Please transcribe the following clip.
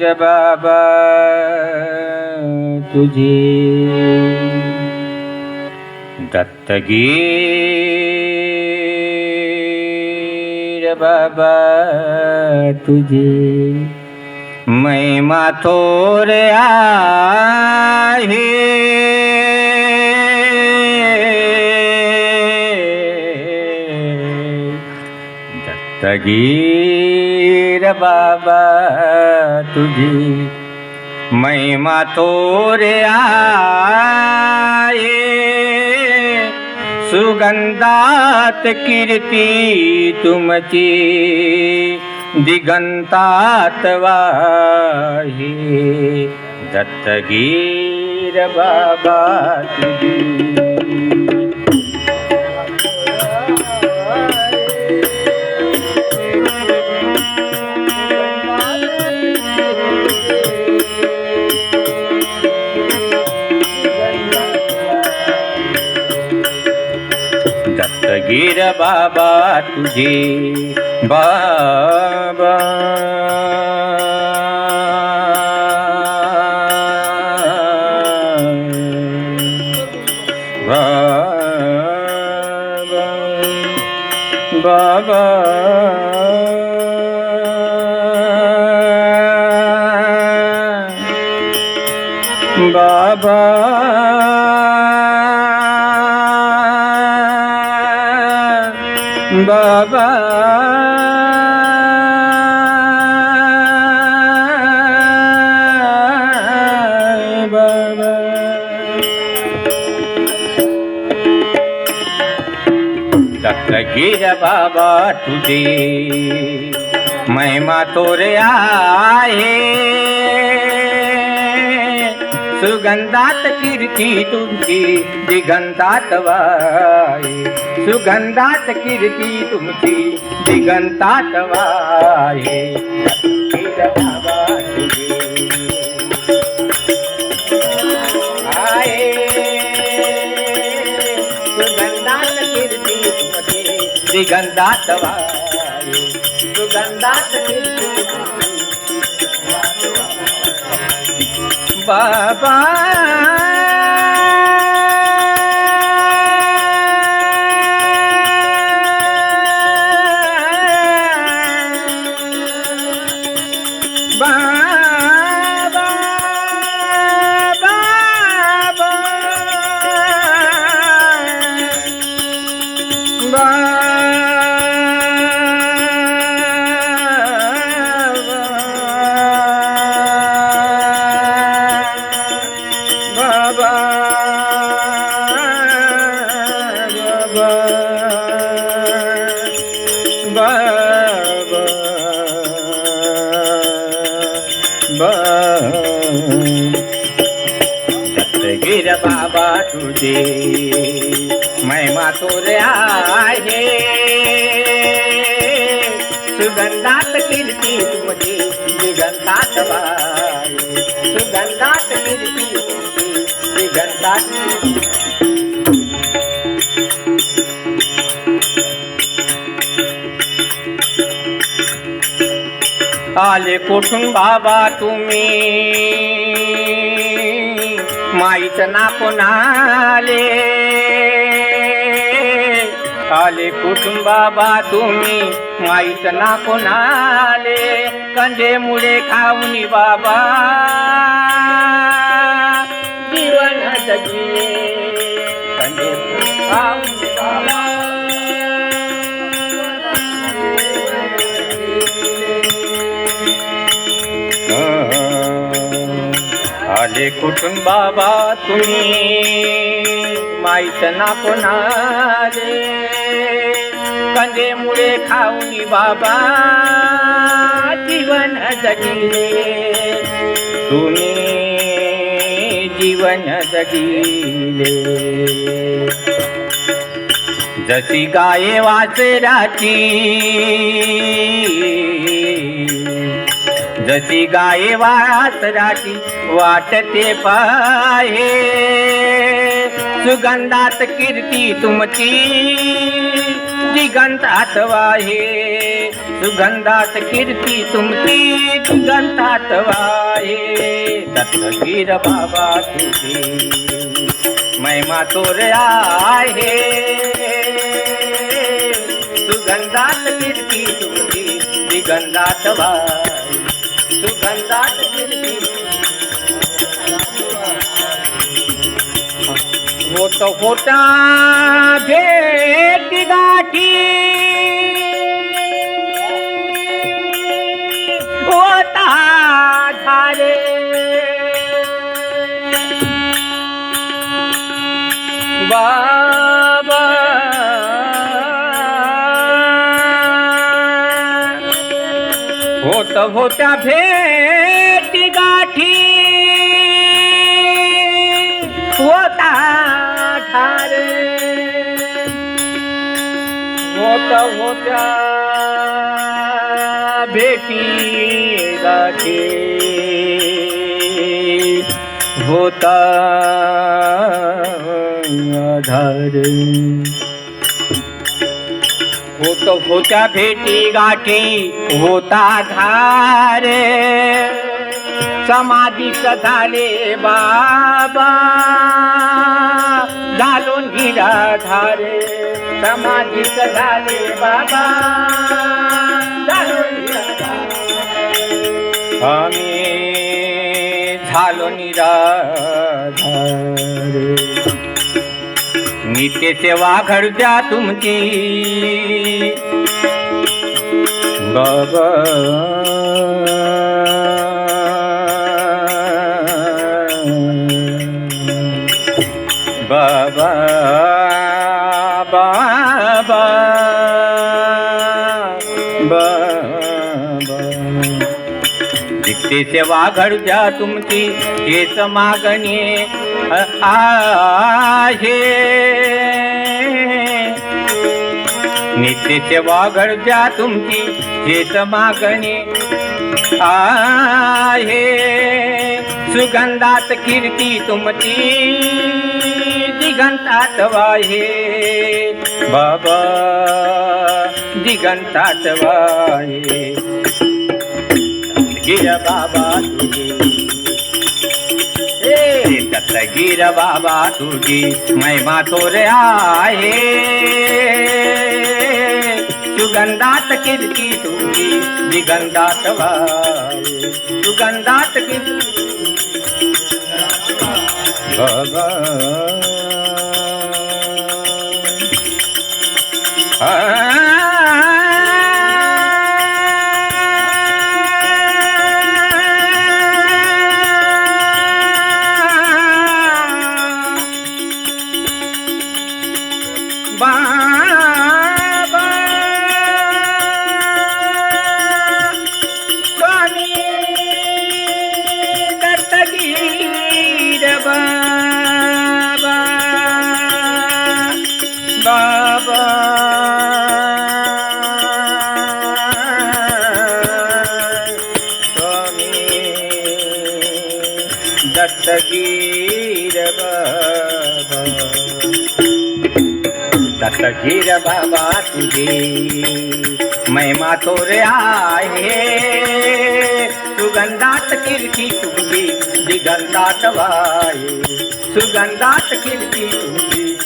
दत्तगीर बाबा तुझे दत्तगीर बाबा तुझे मैं माथोर आहे. दत्तगीर बाबा तुझी महिमा थोरे आये सुगंधात कीर्ती तुमची दिगंतात वाही. दत्तगीर बाबा तुझी दत्तगीर बाबा तुझे बाबा। बाबा बाबा। बाबा बाबा बाबा तुझे महिमा तोरे आहे. सुगंधात कीर्ती तुमची दिगंतात वाई. सुगंधात कीर्ती तुमची दिगंतात वाई. आहे सुगंधात कीर्ती तुमची बाबा तुझे महिमा तोरे आहे। सुगंधात कीर्ती तुमची दिगंधात वाय सुगंधात कीर्ती तुमची दिगंधात आले कुठून बाबा तुम्ही? माईच ना कोणाले आले कुटुंबाबा बाबा तुम्ही माईच ना कोणाले कंदे मुळे खाऊनी बाबा. जीवन जगले कंदे खाऊ माझे कुठून बाबा तुम्ही? माहीत ना कोणाले? कंदे मुळे खाऊनी बाबा जीवन जगिले. तुम्ही जीवन जगिले. जशी गाय वाचराची जशी गाये वाचराची वाटते पाहे. सुगंधात कीर्ती तुमची दिगंतात वाहे. सुगंधात कीर्ती तुमची दिगंतात वाहे. दत्तगीर बाबा तुझी महिमा तोर आहे. सुगंधात कीर्ती तुमची दिगंधात वाहे. सुगंधात कीर्ती होत होता भेट गाठी होता झाले बाबा होत होत्या भेटी गाठी. होता ठार होत होत्या भेटी गाठी. होता आधार. होत होत्या भेटी गाठी होता धार. समाधीच झाले बाबा. झालो निराधारे समाधीच झाले बाबा. झालो आम्ही झालो निराधार. नित्य सेवा घडत्या तुमची. बाबा ते सेवा घडत्या तुमची तेच मागणी. आहे. नित्य सेवा घडत्या तुमची तेच मागणी. आहे. सुगंधात कीर्ती तुमची दिगंतात वाहे. बाबा दिगंतात वाहे. गिर बाबा तुझी. ए. दत्तगीर बाबा तुझी महिमा आहे. सुगंधात कीर्ती तुझी दिगंधात सुगंधात कीर्ती बाबा दत्तगीर बाबा दत्तगीर बाबा तुझे महिमा तोर आहे. सुगंधात कीर्ती तुझी दिगंधात वाये सुगंधात कीर्ती तुझी